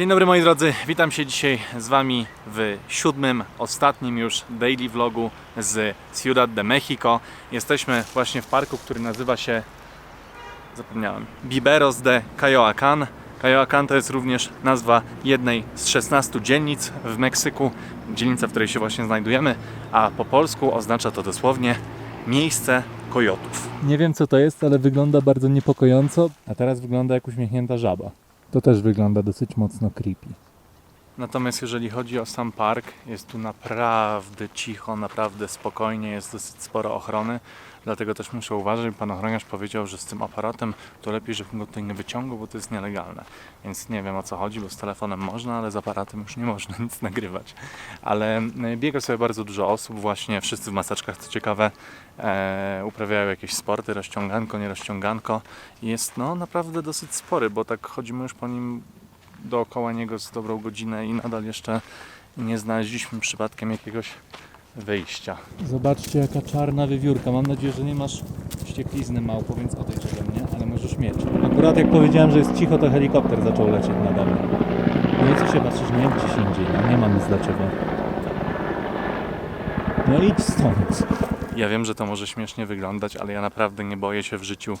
Dzień dobry moi drodzy, witam się dzisiaj z Wami w siódmym, ostatnim już daily vlogu z Ciudad de Mexico. Jesteśmy właśnie w parku, który nazywa się, zapomniałem, Biberos de Cayoacan. Cayoacan to jest również nazwa jednej z 16 dzielnic w Meksyku, dzielnica, w której się właśnie znajdujemy, a po polsku oznacza to dosłownie miejsce kojotów. Nie wiem co to jest, ale wygląda bardzo niepokojąco, a teraz wygląda jak uśmiechnięta żaba. To też wygląda dosyć mocno creepy. Natomiast jeżeli chodzi o sam park, jest tu naprawdę cicho, naprawdę spokojnie, jest dosyć sporo ochrony, dlatego też muszę uważać. Pan ochroniarz powiedział, że z tym aparatem to lepiej, żebym go tutaj nie wyciągał, bo to jest nielegalne. Więc nie wiem o co chodzi, bo z telefonem można, ale z aparatem już nie można nic nagrywać. Ale e, biega sobie bardzo dużo osób, właśnie wszyscy w maseczkach, co ciekawe, e, uprawiają jakieś sporty, rozciąganko, nie rozciąganko. Jest no naprawdę dosyć spory, bo tak chodzimy już po nim dookoła niego z dobrą godzinę i nadal jeszcze nie znaleźliśmy przypadkiem jakiegoś wyjścia. Zobaczcie jaka czarna wiewiórka. Mam nadzieję, że nie masz wścieklizny małpo, więc odejdź ode mnie, ale możesz mieć. Akurat jak powiedziałem, że jest cicho, to helikopter zaczął lecieć nade mną. No i co się patrzysz, nie gdzieś indziej, no nie mam nic dla Ciebie. No idź stąd. Ja wiem, że to może śmiesznie wyglądać, ale ja naprawdę nie boję się w życiu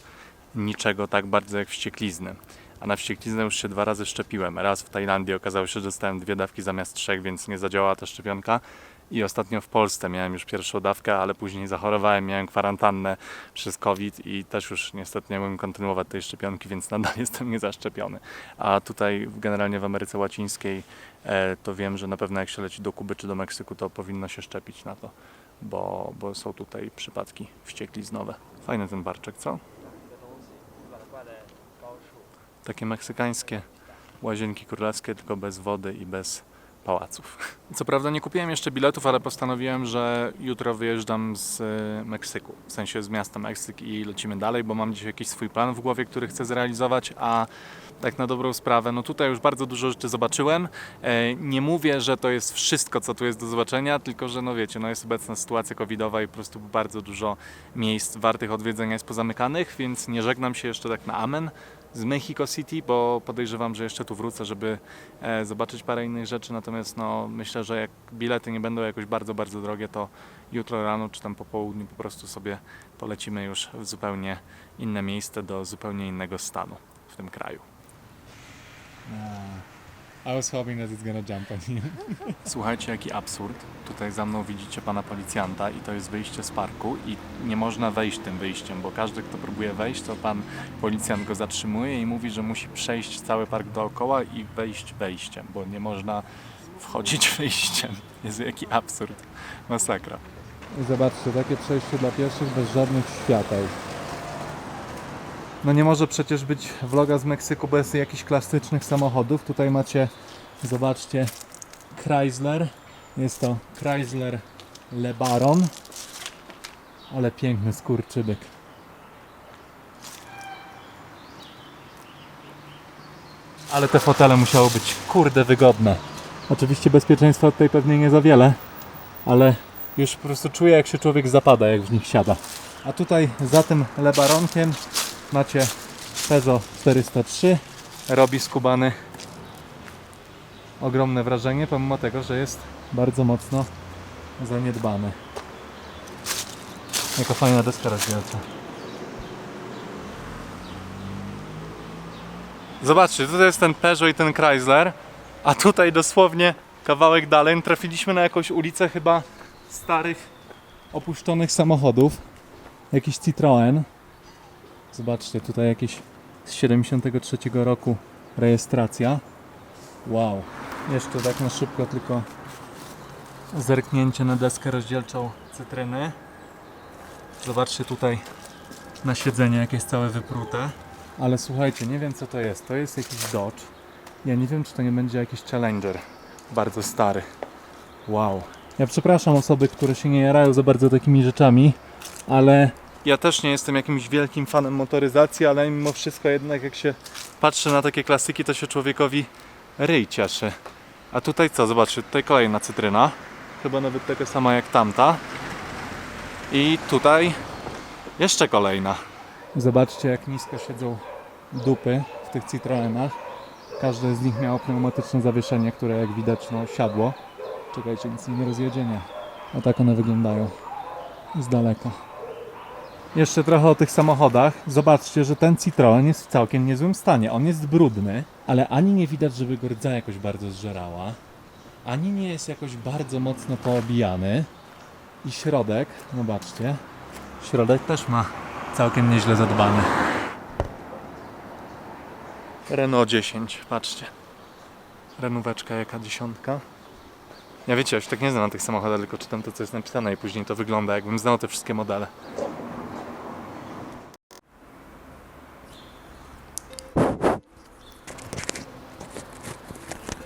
niczego tak bardzo jak wścieklizny. A na wściekliznę już się dwa razy szczepiłem. Raz w Tajlandii okazało się, że dostałem dwie dawki zamiast trzech, więc nie zadziałała ta szczepionka. I ostatnio w Polsce miałem już pierwszą dawkę, ale później zachorowałem, miałem kwarantannę przez COVID i też już niestety nie mogłem kontynuować tej szczepionki, więc nadal jestem niezaszczepiony. A tutaj generalnie w Ameryce Łacińskiej e, to wiem, że na pewno jak się leci do Kuby czy do Meksyku, to powinno się szczepić na to, bo, bo są tutaj przypadki wściekliznowe. Fajny ten barczek, co? Takie meksykańskie łazienki królewskie, tylko bez wody i bez pałaców. Co prawda nie kupiłem jeszcze biletów, ale postanowiłem, że jutro wyjeżdżam z e, Meksyku, w sensie z miasta Meksyk i lecimy dalej, bo mam dzisiaj jakiś swój plan w głowie, który chcę zrealizować, a tak na dobrą sprawę, no tutaj już bardzo dużo rzeczy zobaczyłem. E, Nie mówię, że to jest wszystko, co tu jest do zobaczenia, tylko że no wiecie, no jest obecna sytuacja covidowa i po prostu bardzo dużo miejsc wartych odwiedzenia jest pozamykanych, więc nie żegnam się jeszcze tak na amen z Mexico City, bo podejrzewam, że jeszcze tu wrócę, żeby e, zobaczyć parę innych rzeczy. Natomiast no, myślę, że jak bilety nie będą jakoś bardzo, bardzo drogie, to jutro rano czy tam po południu po prostu sobie polecimy już w zupełnie inne miejsce, do zupełnie innego stanu w tym kraju. I was hoping that it's gonna jump on you. Słuchajcie, jaki absurd. Tutaj za mną widzicie pana policjanta i to jest wyjście z parku i nie można wejść tym wyjściem, bo każdy, kto próbuje wejść, to pan policjant go zatrzymuje i mówi, że musi przejść cały park dookoła i wejść wejściem, bo nie można wchodzić wyjściem. Jezu, jaki absurd. Masakra. I zobaczcie, takie przejście dla pieszych bez żadnych świateł. No nie może przecież być vloga z Meksyku bez jakichś klasycznych samochodów. Tutaj macie, zobaczcie, Chrysler. Jest to Chrysler LeBaron. Ale piękny skurczybyk. Ale te fotele musiały być kurde wygodne. Oczywiście bezpieczeństwa tutaj pewnie nie za wiele, ale już po prostu czuję jak się człowiek zapada jak w nich siada. A tutaj za tym lebaronkiem macie Peugeot 403. Robi skubany ogromne wrażenie, pomimo tego, że jest bardzo mocno zaniedbany. Jaka fajna deska rozdzielcza. Zobaczcie, tutaj jest ten Peugeot i ten Chrysler, a tutaj dosłownie kawałek dalej trafiliśmy na jakąś ulicę chyba Starych, opuszczonych samochodów. Jakiś Citroen. Zobaczcie, tutaj jakieś z 73 roku rejestracja. Wow. Jeszcze tak na szybko tylko zerknięcie na deskę rozdzielczą cytryny. Zobaczcie tutaj na siedzenie, jak jest całe wyprute. Ale słuchajcie, nie wiem co to jest. To jest jakiś Dodge. Ja nie wiem, czy to nie będzie jakiś Challenger. Bardzo stary. Wow. Ja przepraszam osoby, które się nie jarają za bardzo takimi rzeczami, ale Ja też nie jestem jakimś wielkim fanem motoryzacji, ale mimo wszystko jednak jak się patrzy na takie klasyki, to się człowiekowi ryj cieszy. A tutaj co? Zobaczcie, tutaj kolejna cytryna. Chyba nawet taka sama jak tamta. I tutaj jeszcze kolejna. zobaczcie jak nisko siedzą dupy w tych Citroenach. Każde z nich miało pneumatyczne zawieszenie, które jak widać no, siadło. Czekajcie, nic nie rozjedzie, nie. O tak one wyglądają z daleka. Jeszcze trochę o tych samochodach. Zobaczcie, że ten Citroen jest w całkiem niezłym stanie. On jest brudny, ale ani nie widać, żeby go rdza jakoś bardzo zżerała, ani nie jest jakoś bardzo mocno poobijany. I środek, zobaczcie, środek też ma całkiem nieźle zadbany. Renault 10, patrzcie. Renóweczka jaka dziesiątka. Ja wiecie, ja się tak nie znam na tych samochodach, tylko czytam to, co jest napisane i później to wygląda, jakbym znał te wszystkie modele.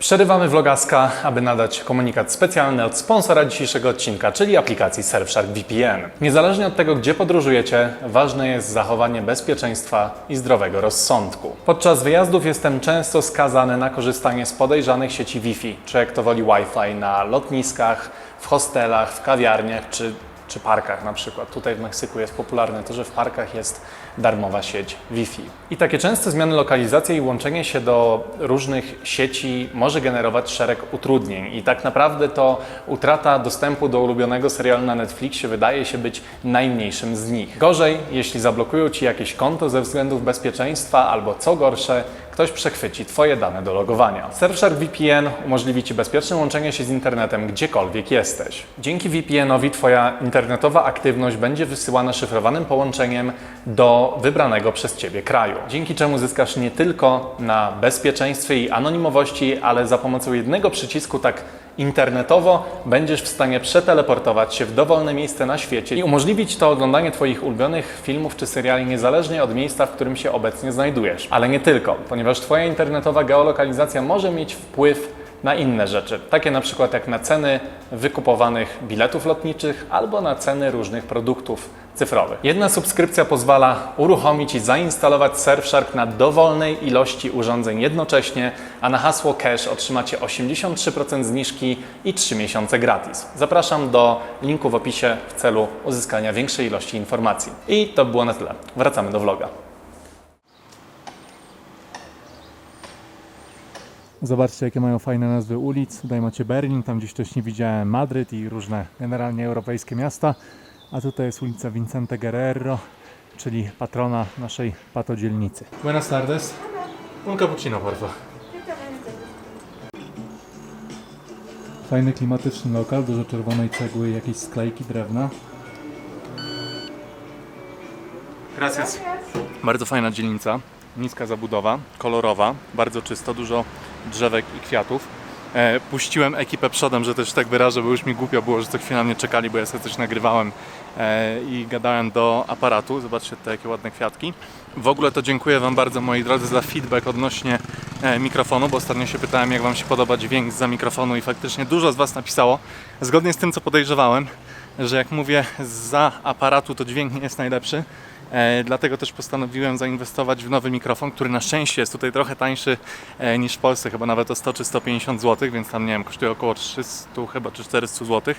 Przerywamy vlogaska, aby nadać komunikat specjalny od sponsora dzisiejszego odcinka, czyli aplikacji Surfshark VPN. Niezależnie od tego, gdzie podróżujecie, ważne jest zachowanie bezpieczeństwa i zdrowego rozsądku. Podczas wyjazdów jestem często skazany na korzystanie z podejrzanych sieci Wi-Fi, czy jak to woli Wi-Fi na lotniskach, w hostelach, w kawiarniach czy czy parkach na przykład. Tutaj w Meksyku jest popularne to, że w parkach jest darmowa sieć Wi-Fi. I takie częste zmiany lokalizacji i łączenie się do różnych sieci może generować szereg utrudnień. I tak naprawdę to utrata dostępu do ulubionego serialu na Netflixie wydaje się być najmniejszym z nich. Gorzej, jeśli zablokują Ci jakieś konto ze względów bezpieczeństwa albo co gorsze, ktoś przechwyci Twoje dane do logowania. Surfshark VPN umożliwi Ci bezpieczne łączenie się z internetem gdziekolwiek jesteś. Dzięki VPN-owi Twoja internetowa aktywność będzie wysyłana szyfrowanym połączeniem do wybranego przez Ciebie kraju. Dzięki czemu zyskasz nie tylko na bezpieczeństwie i anonimowości, ale za pomocą jednego przycisku tak internetowo będziesz w stanie przeteleportować się w dowolne miejsce na świecie i umożliwić to oglądanie Twoich ulubionych filmów czy seriali niezależnie od miejsca, w którym się obecnie znajdujesz. Ale nie tylko, ponieważ Twoja internetowa geolokalizacja może mieć wpływ na inne rzeczy, takie na przykład jak na ceny wykupowanych biletów lotniczych albo na ceny różnych produktów cyfrowych. Jedna subskrypcja pozwala uruchomić i zainstalować Surfshark na dowolnej ilości urządzeń jednocześnie, a na hasło cash otrzymacie 83% zniżki i 3 miesiące gratis. Zapraszam do linku w opisie w celu uzyskania większej ilości informacji. I to było na tyle. Wracamy do vloga. Zobaczcie, jakie mają fajne nazwy ulic. Tutaj macie Berlin, tam gdzieś wcześniej widziałem Madryt i różne generalnie europejskie miasta. A tutaj jest ulica Vicente Guerrero, czyli patrona naszej patodzielnicy. Buenas tardes. Un cappuccino, porfa. Fajny klimatyczny lokal, dużo czerwonej cegły, jakieś sklejki drewna. Gracias. Bardzo fajna dzielnica, niska zabudowa, kolorowa, bardzo czysto, dużo drzewek i kwiatów. E, puściłem ekipę przodem, że też tak wyrażę, bo już mi głupio było, że co chwilę na mnie czekali, bo ja sobie coś nagrywałem e, i gadałem do aparatu. Zobaczcie te jakie ładne kwiatki. W ogóle to dziękuję Wam bardzo, moi drodzy, za feedback odnośnie e, mikrofonu, bo ostatnio się pytałem, jak Wam się podoba dźwięk za mikrofonu i faktycznie dużo z Was napisało, zgodnie z tym, co podejrzewałem, że jak mówię za aparatu, to dźwięk nie jest najlepszy. E, dlatego też postanowiłem zainwestować w nowy mikrofon, który na szczęście jest tutaj trochę tańszy e, niż w Polsce, chyba nawet o 100 czy 150 zł, więc tam nie wiem, kosztuje około 300 chyba czy 400 zł.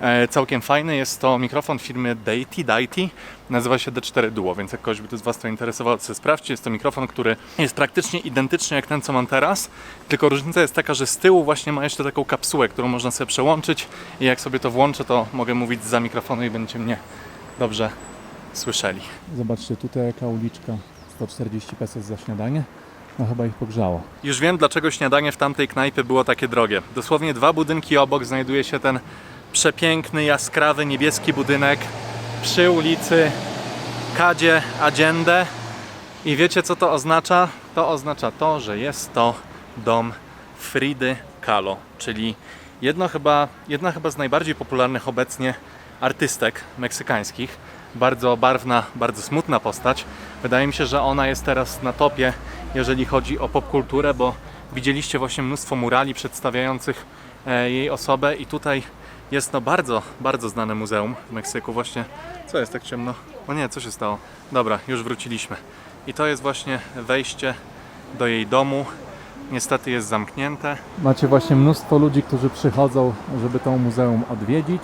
E, całkiem fajny jest to mikrofon firmy Deity, Deity. Nazywa się D4 Duo, więc jak ktoś by to z Was to interesowało, to sprawdźcie. Jest to mikrofon, który jest praktycznie identyczny jak ten, co mam teraz, tylko różnica jest taka, że z tyłu właśnie ma jeszcze taką kapsułę, którą można sobie przełączyć i jak sobie to włączę, to mogę mówić za mikrofonu i będziecie mnie dobrze słyszeli. Zobaczcie, tutaj jaka uliczka. 140 pesos za śniadanie. No chyba ich pogrzało. Już wiem, dlaczego śniadanie w tamtej knajpie było takie drogie. Dosłownie dwa budynki obok znajduje się ten przepiękny, jaskrawy, niebieski budynek przy ulicy Kadzie Allende. I wiecie, co to oznacza? To oznacza to, że jest to dom Fridy Kahlo, czyli jedno chyba, jedna chyba z najbardziej popularnych obecnie artystek meksykańskich. Bardzo barwna, bardzo smutna postać. Wydaje mi się, że ona jest teraz na topie, jeżeli chodzi o popkulturę, bo widzieliście właśnie mnóstwo murali przedstawiających e, jej osobę i tutaj jest no bardzo, bardzo znane muzeum w Meksyku. Właśnie, co jest tak ciemno? O nie, co się stało? Dobra, już wróciliśmy. I to jest właśnie wejście do jej domu. Niestety jest zamknięte. Macie właśnie mnóstwo ludzi, którzy przychodzą, żeby to muzeum odwiedzić.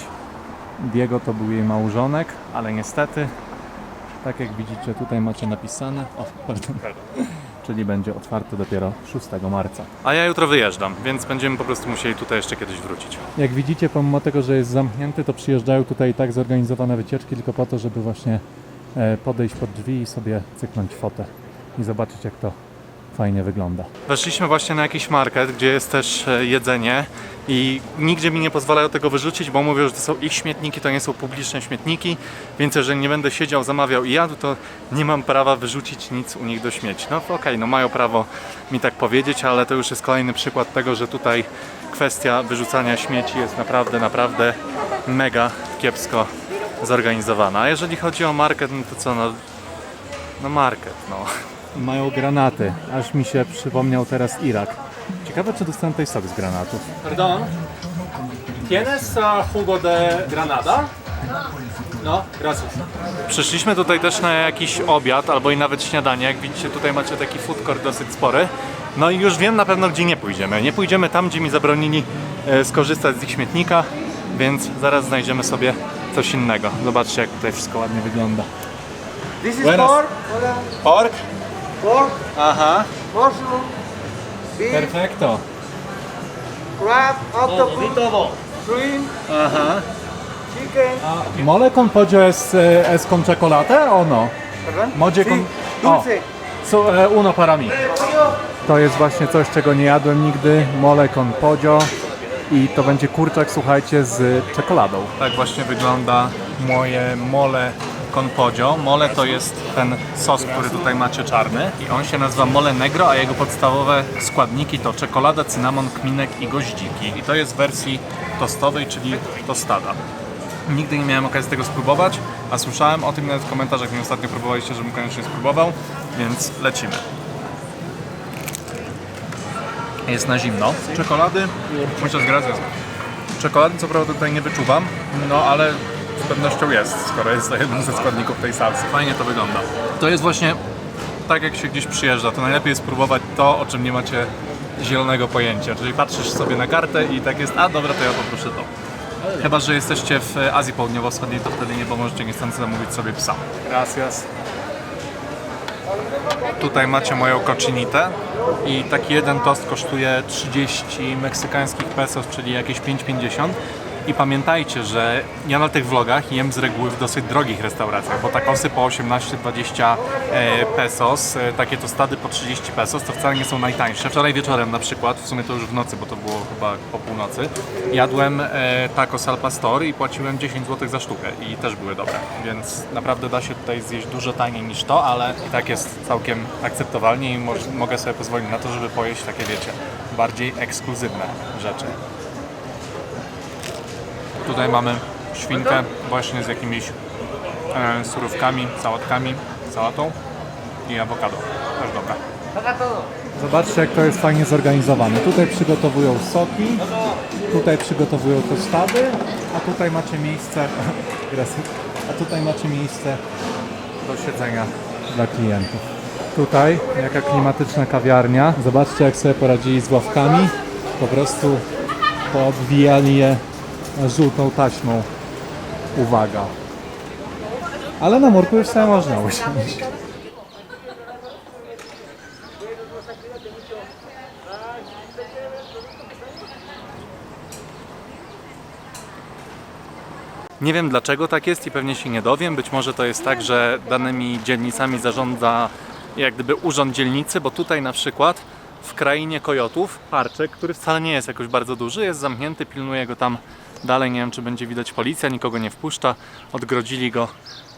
Diego to był jej małżonek, ale niestety, tak jak widzicie, tutaj macie napisane. O, pardon. czyli będzie otwarte dopiero 6 marca. A ja jutro wyjeżdżam, więc będziemy po prostu musieli tutaj jeszcze kiedyś wrócić. Jak widzicie, pomimo tego, że jest zamknięty, to przyjeżdżają tutaj i tak zorganizowane wycieczki tylko po to, żeby właśnie e, podejść pod drzwi i sobie cyknąć fotę i zobaczyć jak to fajnie wygląda. Weszliśmy właśnie na jakiś market, gdzie jest też e, jedzenie i nigdzie mi nie pozwalają tego wyrzucić, bo mówią, że to są ich śmietniki, to nie są publiczne śmietniki, więc jeżeli nie będę siedział, zamawiał i jadł, to nie mam prawa wyrzucić nic u nich do śmieci. No okej, no mają prawo mi tak powiedzieć, ale to już jest kolejny przykład tego, że tutaj kwestia wyrzucania śmieci jest naprawdę, naprawdę mega kiepsko zorganizowana. A jeżeli chodzi o market, no to co, no, no market, no. Mają granaty, aż mi się przypomniał teraz Irak. Ciekawe, czy dostanę tutaj sok z granatów. Perdón. ¿Tienes jugo de granada? No, gracias. Przyszliśmy tutaj też na jakiś obiad albo i nawet śniadanie. Jak widzicie, tutaj macie taki food court dosyć spory. No i już wiem na pewno, gdzie nie pójdziemy. Nie pójdziemy tam, gdzie mi zabronili e, skorzystać z ich śmietnika, więc zaraz znajdziemy sobie coś innego. Zobaczcie, jak tutaj wszystko ładnie wygląda. This is pork, Pork? Pork, Aha. mushroom, beef, Perfekto. crab, octopus, shrimp, Aha. chicken, Mole con pollo es, eh, es con chocolate o no? Modzie Sí, con... O, dulce, eh, uno para mí. To jest właśnie coś, czego nie jadłem nigdy. Mole con pollo. I to będzie kurczak, słuchajcie, z czekoladą. Tak właśnie wygląda moje mole con podio. Mole to jest ten sos, który tutaj macie czarny i on się nazywa mole negro, a jego podstawowe składniki to czekolada, cynamon, kminek i goździki. I to jest w wersji tostowej, czyli tostada. Nigdy nie miałem okazji tego spróbować, a słyszałem o tym nawet w komentarzach mi ostatnio próbowaliście, żebym koniecznie spróbował, więc lecimy. Jest na zimno. Czekolady, muchas gracias. Czekolady co prawda tutaj nie wyczuwam, no ale z pewnością jest, skoro jest to jeden ze składników tej salsy. Fajnie to wygląda. To jest właśnie tak jak się gdzieś przyjeżdża, to najlepiej jest spróbować to, o czym nie macie zielonego pojęcia. Czyli patrzysz sobie na kartę i tak jest, a dobra, to ja poproszę to. Chyba, że jesteście w Azji Południowo-Wschodniej, to wtedy nie pomożecie niestety zamówić sobie psa. Gracias. Tutaj macie moją cochinitę i taki jeden tost kosztuje 30 meksykańskich pesos, czyli jakieś 5,50. I pamiętajcie, że ja na tych vlogach jem z reguły w dosyć drogich restauracjach, bo takosy po 18-20 e, pesos, e, takie tostady po 30 pesos, to wcale nie są najtańsze. Wczoraj wieczorem na przykład, w sumie to już w nocy, bo to było chyba po północy, jadłem e, tacos al pastor i płaciłem 10 zł za sztukę i też były dobre, więc naprawdę da się tutaj zjeść dużo taniej niż to, ale i tak jest całkiem akceptowalnie i mogę sobie pozwolić na to, żeby pojeść takie, wiecie, bardziej ekskluzywne rzeczy. Tutaj mamy świnkę właśnie z jakimiś e, surówkami, sałatkami, sałatą i awokado. Też dobra. Zobaczcie, jak to jest fajnie zorganizowane. Tutaj przygotowują soki, tutaj przygotowują tostady, a tutaj macie miejsce. A tutaj macie miejsce do siedzenia dla klientów. Tutaj, jaka klimatyczna kawiarnia. Zobaczcie, jak sobie poradzili z ławkami. Po prostu poodwijali je żółtą taśmą. Uwaga. Ale na murku już sobie można usiąść. Nie wiem dlaczego tak jest i pewnie się nie dowiem. Być może to jest tak, że danymi dzielnicami zarządza jak gdyby urząd dzielnicy, bo tutaj na przykład w krainie kojotów parczek, który wcale nie jest jakoś bardzo duży, jest zamknięty, pilnuje go tam dalej. Nie wiem, czy będzie widać policja, nikogo nie wpuszcza. Odgrodzili go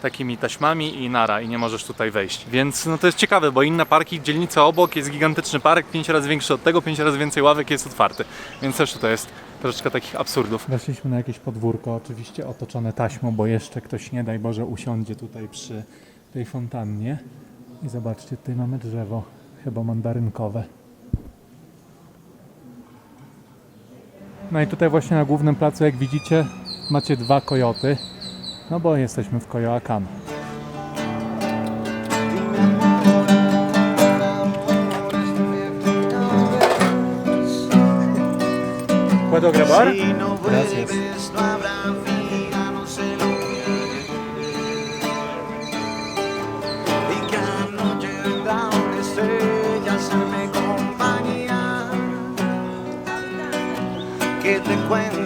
takimi taśmami i nara i nie możesz tutaj wejść. Więc no to jest ciekawe, bo inne parki, dzielnica obok jest gigantyczny park, pięć razy większy od tego, pięć razy więcej ławek jest otwarty. Więc też tutaj jest troszeczkę takich absurdów. Weszliśmy na jakieś podwórko, oczywiście otoczone taśmą, bo jeszcze ktoś, nie daj Boże, usiądzie tutaj przy tej fontannie. I zobaczcie, tutaj mamy drzewo, chyba mandarynkowe. No i tutaj właśnie na głównym placu, jak widzicie, macie dwa kojoty, no bo jesteśmy w Coyoacán. ¿Puedo grabar? Gracias. Que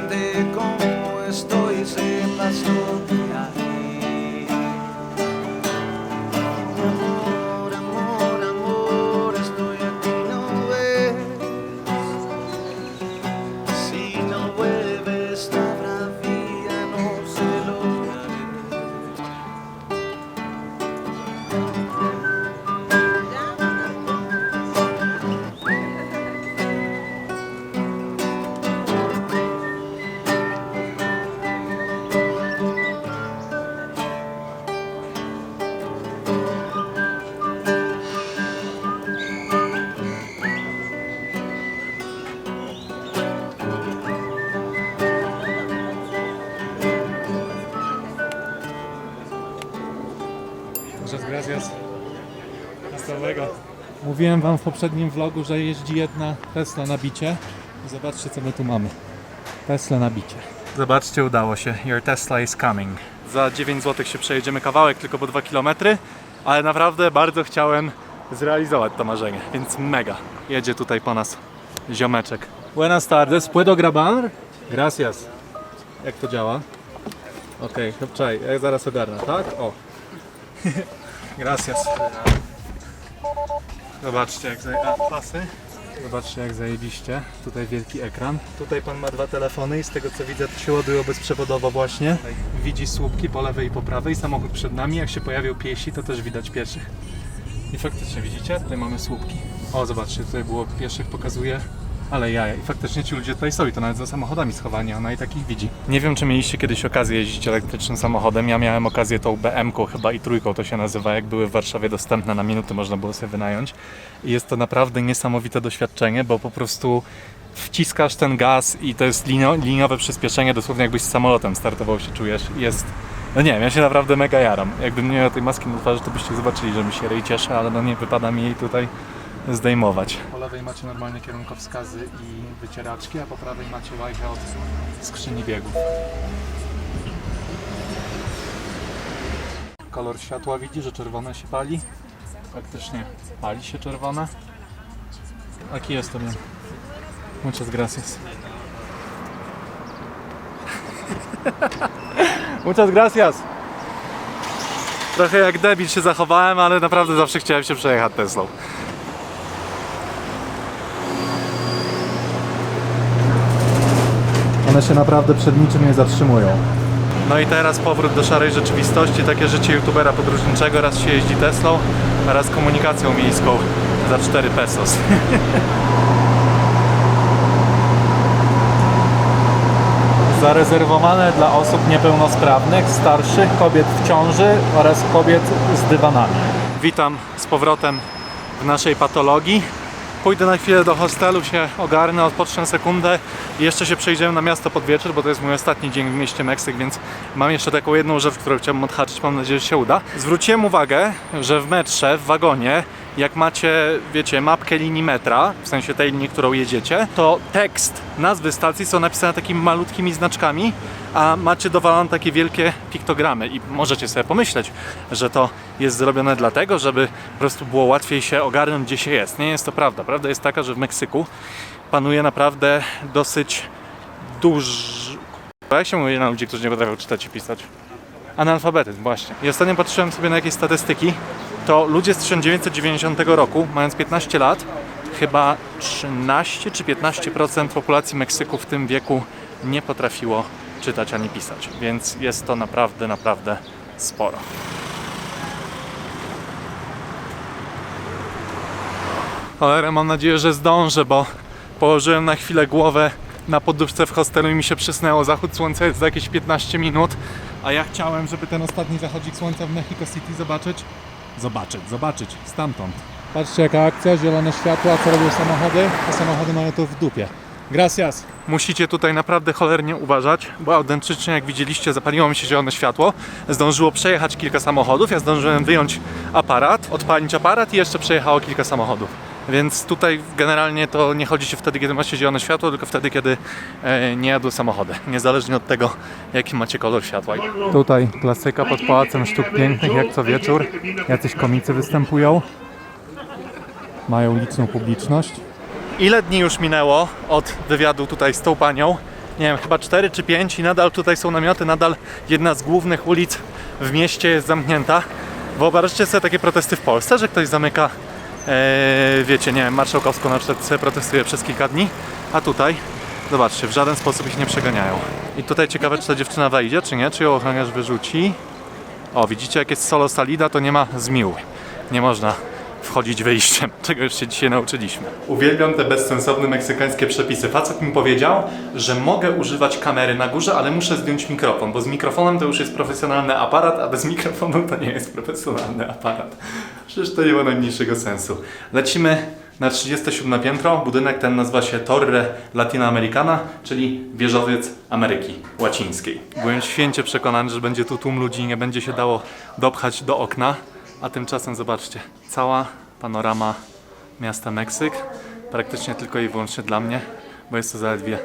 Mówiłem wam w poprzednim vlogu, że jeździ jedna Tesla na bicie. Zobaczcie co my tu mamy. Tesla na bicie. Zobaczcie, udało się. Your Tesla is coming. Za 9 zł się przejedziemy kawałek, tylko po 2 km, ale naprawdę bardzo chciałem zrealizować to marzenie, więc mega. Jedzie tutaj po nas ziomeczek. Buenas tardes, ¿puedo grabar? Gracias. Jak to działa? Okej, okay, czekaj, ja zaraz ogarnę, tak? O. Gracias. Zobaczcie jak zaje... A, pasy. Zobaczcie jak zajebiście. Tutaj wielki ekran. Tutaj pan ma dwa telefony i z tego co widzę to się ładują bezprzewodowo właśnie. Widzi słupki po lewej i po prawej. Samochód przed nami. Jak się pojawią piesi to też widać pieszych. I faktycznie widzicie? Tutaj mamy słupki. O zobaczcie, tutaj było pieszych pokazuje. Ale jaja. I faktycznie ci ludzie tutaj są i to nawet za samochodami schowani, ona i takich widzi. Nie wiem, czy mieliście kiedyś okazję jeździć elektrycznym samochodem. Ja miałem okazję tą BM-ką chyba i trójką to się nazywa, jak były w Warszawie dostępne na minuty, można było sobie wynająć. I jest to naprawdę niesamowite doświadczenie, bo po prostu wciskasz ten gaz i to jest linio, liniowe przyspieszenie, dosłownie jakbyś z samolotem startował się czujesz. Jest, no nie wiem, ja się naprawdę mega jaram. Jakbym nie miał tej maski na twarzy, to byście zobaczyli, że mi się ryj ale no nie wypada mi jej tutaj zdejmować. Po lewej macie normalnie kierunkowskazy i wycieraczki, a po prawej macie łajkę od skrzyni biegów. Kolor światła widzi, że czerwone się pali. Faktycznie pali się czerwone. Aquí jest to bien. Muchas gracias. Muchas gracias. Trochę jak debil się zachowałem, ale naprawdę zawsze chciałem się przejechać Teslą. One się naprawdę przed niczym nie zatrzymują. No i teraz powrót do szarej rzeczywistości, takie życie youtubera podróżniczego. Raz się jeździ Teslą, a raz komunikacją miejską za 4 pesos. Zarezerwowane dla osób niepełnosprawnych, starszych, kobiet w ciąży oraz kobiet z dywanami. Witam z powrotem w naszej patologii. Pójdę na chwilę do hostelu, się ogarnę, odpocznę sekundę i jeszcze się przejdziemy na miasto pod wieczór, bo to jest mój ostatni dzień w mieście Meksyk, więc mam jeszcze taką jedną rzecz, którą chciałbym odhaczyć, mam nadzieję, że się uda. Zwróciłem uwagę, że w metrze, w wagonie, jak macie, wiecie, mapkę linii metra, w sensie tej linii, którą jedziecie, to tekst nazwy stacji są napisane takimi malutkimi znaczkami, a macie dowalone takie wielkie piktogramy i możecie sobie pomyśleć, że to jest zrobione dlatego, żeby po prostu było łatwiej się ogarnąć, gdzie się jest. Nie jest to prawda. Prawda jest taka, że w Meksyku panuje naprawdę dosyć duży... Jak się mówi na ludzi, którzy nie potrafią czytać i pisać? Analfabetyzm, właśnie. I ostatnio patrzyłem sobie na jakieś statystyki, to ludzie z 1990 roku, mając 15 lat, chyba 13 czy 15% populacji Meksyku w tym wieku nie potrafiło czytać ani pisać, więc jest to naprawdę, naprawdę sporo. Cholera, mam nadzieję, że zdążę, bo położyłem na chwilę głowę na poduszce w hostelu i mi się przysnęło. Zachód słońca jest za jakieś 15 minut, a ja chciałem, żeby ten ostatni zachodzik słońca w Mexico City zobaczyć. Zobaczyć, zobaczyć, stamtąd. Patrzcie jaka akcja, zielone światła, co robią samochody, a samochody mają to w dupie. Gracias. Musicie tutaj naprawdę cholernie uważać, bo autentycznie, jak widzieliście, zapaliło mi się zielone światło. Zdążyło przejechać kilka samochodów. Ja zdążyłem wyjąć aparat, odpalić aparat i jeszcze przejechało kilka samochodów. Więc tutaj generalnie to nie chodzi się wtedy, kiedy macie zielone światło, tylko wtedy, kiedy e, nie jadły samochody. Niezależnie od tego, jaki macie kolor światła. Tutaj klasyka pod Pałacem Sztuk Pięknych, jak co wieczór. Jacyś komicy występują. Mają liczną publiczność. ile dni już minęło od wywiadu tutaj z tą panią? Nie wiem, chyba 4 czy 5 i nadal tutaj są namioty, nadal jedna z głównych ulic w mieście jest zamknięta. Wyobraźcie sobie takie protesty w Polsce, że ktoś zamyka, wiecie, nie wiem, Marszałkowską na przykład protestuje przez kilka dni, a tutaj, zobaczcie, w żaden sposób ich nie przeganiają. I tutaj ciekawe, czy ta dziewczyna wejdzie, czy nie, czy ją ochroniarz wyrzuci. O, widzicie, jak jest solo salida, to nie ma zmił. Nie można wchodzić wyjściem, czego już się dzisiaj nauczyliśmy. Uwielbiam te bezsensowne meksykańskie przepisy. Facet mi powiedział, że mogę używać kamery na górze, ale muszę zdjąć mikrofon, bo z mikrofonem to już jest profesjonalny aparat, a bez mikrofonu to nie jest profesjonalny aparat. Przecież to nie ma najmniejszego sensu. Lecimy na 37 piętro. Budynek ten nazywa się Torre Latinoamericana, czyli wieżowiec Ameryki Łacińskiej. Byłem święcie przekonany, że będzie tu tłum ludzi i nie będzie się dało dopchać do okna, a tymczasem zobaczcie, cała panorama miasta Meksyk, praktycznie tylko i wyłącznie dla mnie, bo jest to zaledwie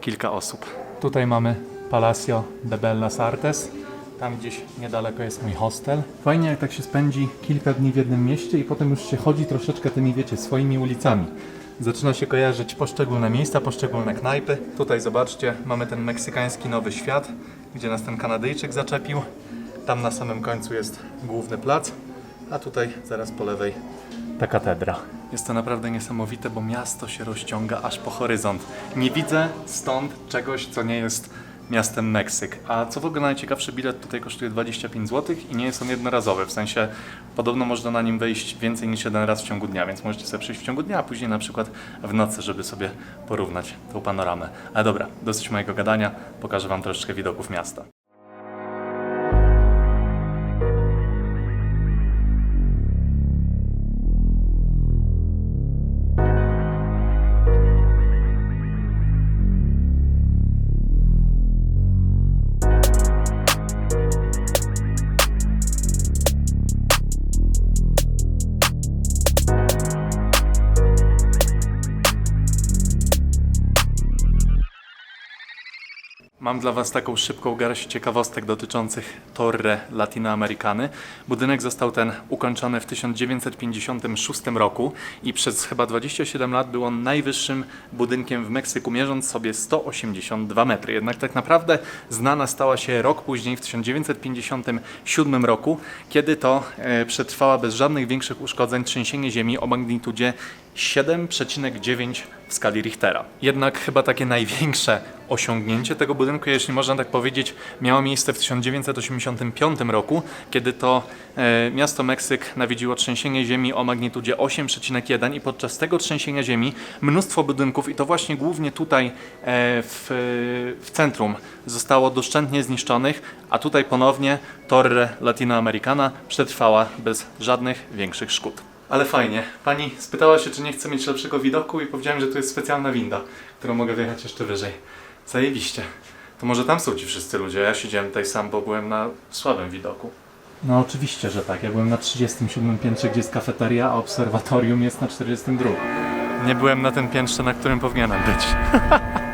kilka osób. Tutaj mamy Palacio de Bellas Artes. Tam gdzieś niedaleko jest mój hostel. Fajnie jak tak się spędzi kilka dni w jednym mieście i potem już się chodzi troszeczkę tymi, wiecie, swoimi ulicami. Zaczyna się kojarzyć poszczególne miejsca, poszczególne knajpy. Tutaj zobaczcie, mamy ten meksykański Nowy Świat, gdzie nas ten Kanadyjczyk zaczepił. Tam na samym końcu jest główny plac, a tutaj zaraz po lewej ta katedra. Jest to naprawdę niesamowite, bo miasto się rozciąga aż po horyzont. Nie widzę stąd czegoś, co nie jest miastem Meksyk. A co w ogóle najciekawsze, bilet tutaj kosztuje 25 zł i nie jest on jednorazowy. W sensie podobno można na nim wejść więcej niż jeden raz w ciągu dnia, więc możecie sobie przyjść w ciągu dnia, a później na przykład w nocy, żeby sobie porównać tą panoramę. Ale dobra, dosyć mojego gadania, pokażę Wam troszeczkę widoków miasta. Mam dla Was taką szybką garść ciekawostek dotyczących Torre Latinoamericany. Budynek został ten ukończony w 1956 roku i przez chyba 27 lat był on najwyższym budynkiem w Meksyku, mierząc sobie 182 metry. Jednak tak naprawdę znana stała się rok później, w 1957 roku, kiedy to e, przetrwała bez żadnych większych uszkodzeń trzęsienie ziemi o magnitudzie 7,9 w skali Richtera. Jednak chyba takie największe osiągnięcie tego budynku, jeśli można tak powiedzieć, miało miejsce w 1985 roku, kiedy to e, miasto Meksyk nawiedziło trzęsienie ziemi o magnitudzie 8,1 i podczas tego trzęsienia ziemi mnóstwo budynków i to właśnie głównie tutaj e, w, w centrum zostało doszczętnie zniszczonych, a tutaj ponownie Torre Latinoamericana przetrwała bez żadnych większych szkód. Ale fajnie. Pani spytała się, czy nie chcę mieć lepszego widoku i powiedziałem, że tu jest specjalna winda, którą mogę wjechać jeszcze wyżej. Zajebiście. To może tam są ci wszyscy ludzie. Ja siedziałem tutaj sam, bo byłem na słabym widoku. No oczywiście, że tak. Ja byłem na 37 piętrze, gdzie jest kafeteria, a obserwatorium jest na 42. Nie byłem na tym piętrze, na którym powinienem być.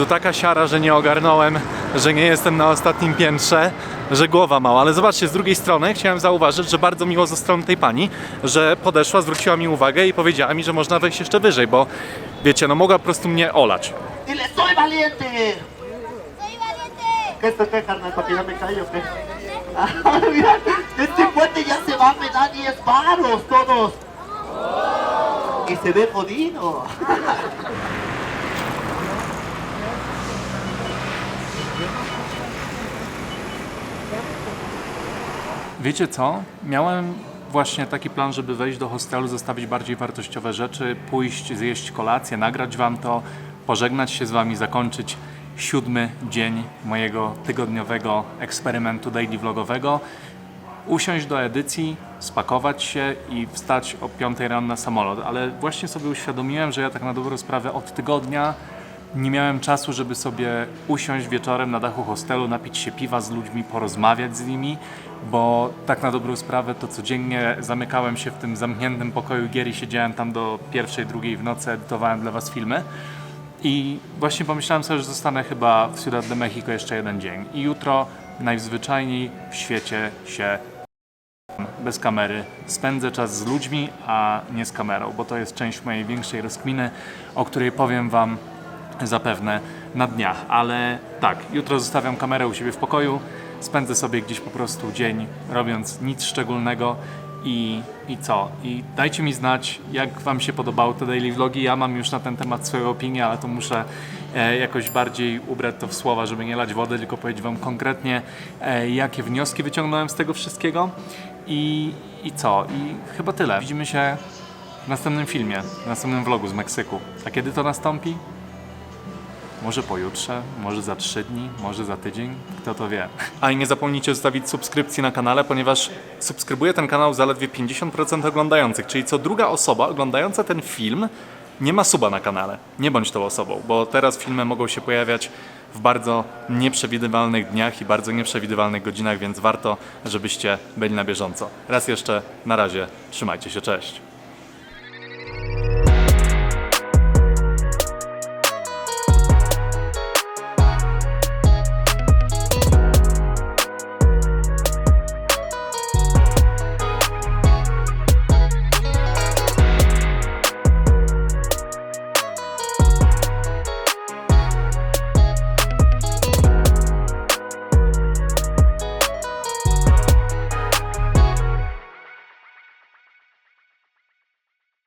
Jezu, taka siara, że nie ogarnąłem, że nie jestem na ostatnim piętrze, że głowa mała. Ale zobaczcie, z drugiej strony chciałem zauważyć, że bardzo miło ze strony tej pani, że podeszła, zwróciła mi uwagę i powiedziała mi, że można wejść jeszcze wyżej, bo wiecie, no mogła po prostu mnie olać. Dile, soy valiente. ¡Soy valiente! ¿Qué esto qué, carnal? ¿Para que ya me callo qué? Ah, mira, este puente ya se va a dar 10 paros todos. Y se ve jodido. Wiecie co? Miałem właśnie taki plan, żeby wejść do hostelu, zostawić bardziej wartościowe rzeczy, pójść, zjeść kolację, nagrać wam to, pożegnać się z wami, zakończyć siódmy dzień mojego tygodniowego eksperymentu daily vlogowego. usiąść do edycji, spakować się i wstać o 5 rano na samolot. Ale właśnie sobie uświadomiłem, że ja tak na dobrą sprawę od tygodnia nie miałem czasu, żeby sobie usiąść wieczorem na dachu hostelu, napić się piwa z ludźmi, porozmawiać z nimi, bo tak na dobrą sprawę to codziennie zamykałem się w tym zamkniętym pokoju gier siedziałem tam do pierwszej, drugiej w nocy, edytowałem dla Was filmy. I właśnie pomyślałem sobie, że zostanę chyba w Ciudad de Mexico jeszcze jeden dzień. I jutro najzwyczajniej w świecie się bez kamery spędzę czas z ludźmi, a nie z kamerą, bo to jest część mojej większej rozkminy, o której powiem Wam zapewne na dniach. Ale tak, jutro zostawiam kamerę u siebie w pokoju, spędzę sobie gdzieś po prostu dzień robiąc nic szczególnego i, i co? I dajcie mi znać, jak Wam się podobały te daily vlogi. Ja mam już na ten temat swoją opinię, ale to muszę e, jakoś bardziej ubrać to w słowa, żeby nie lać wody, tylko powiedzieć Wam konkretnie, e, jakie wnioski wyciągnąłem z tego wszystkiego. I, I co? I chyba tyle. Widzimy się w następnym filmie, w następnym vlogu z Meksyku. A kiedy to nastąpi? Może pojutrze, może za trzy dni, może za tydzień, kto to wie. A i nie zapomnijcie zostawić subskrypcji na kanale, ponieważ subskrybuje ten kanał zaledwie 50% oglądających, czyli co druga osoba oglądająca ten film nie ma suba na kanale. Nie bądź tą osobą, bo teraz filmy mogą się pojawiać w bardzo nieprzewidywalnych dniach i bardzo nieprzewidywalnych godzinach, więc warto, żebyście byli na bieżąco. Raz jeszcze, na razie, trzymajcie się, cześć.